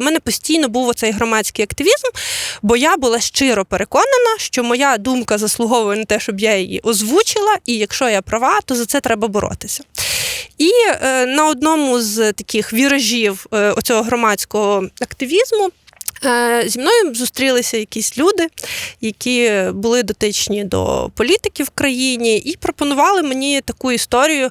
У мене постійно був оцей громадський активізм, бо я була щиро переконана, що моя думка заслуговує на те, щоб я її озвучила, і якщо я права, то за це треба боротися. І е, на одному з таких віражів е, оцього громадського активізму. е, Зі мною зустрілися якісь люди, які були дотичні до політики в країні, і пропонували мені таку історію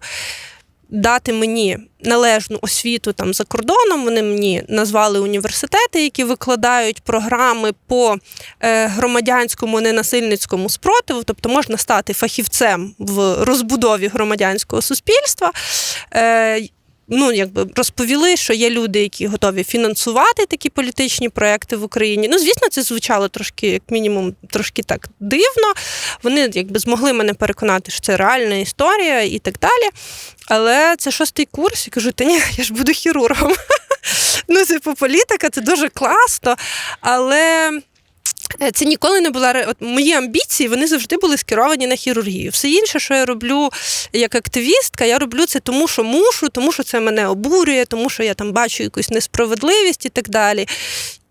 дати мені належну освіту там за кордоном. Вони мені назвали університети, які викладають програми по е, громадянському ненасильницькому спротиву, тобто можна стати фахівцем в розбудові громадянського суспільства. Ну, якби розповіли, що є люди, які готові фінансувати такі політичні проекти в Україні. Ну, звісно, це звучало трошки, як мінімум, трошки так дивно. Вони якби змогли мене переконати, що це реальна історія і так далі. Але це шостий курс, і кажу, та ні, я ж буду хірургом. Ну, типу, політика це дуже класно, але. Е, Це ніколи не була от мої амбіції, вони завжди були скеровані на хірургію. Все інше, що я роблю як активістка, я роблю це тому, що мушу, тому що це мене обурює, тому що я там бачу якусь несправедливість і так далі.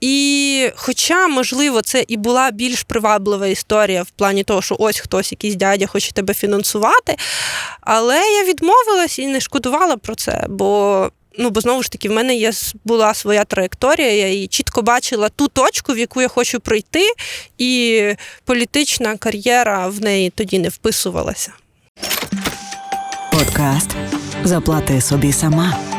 І хоча, можливо, це і була більш приваблива історія в плані того, що ось хтось, якийсь дядя хоче тебе фінансувати, але я відмовилась і не шкодувала про це, бо. Ну, бо знову ж таки, в мене є була своя траєкторія, я її чітко бачила ту точку, в яку я хочу пройти, і політична кар'єра в неї тоді не вписувалася. Подкаст Заплати собі сама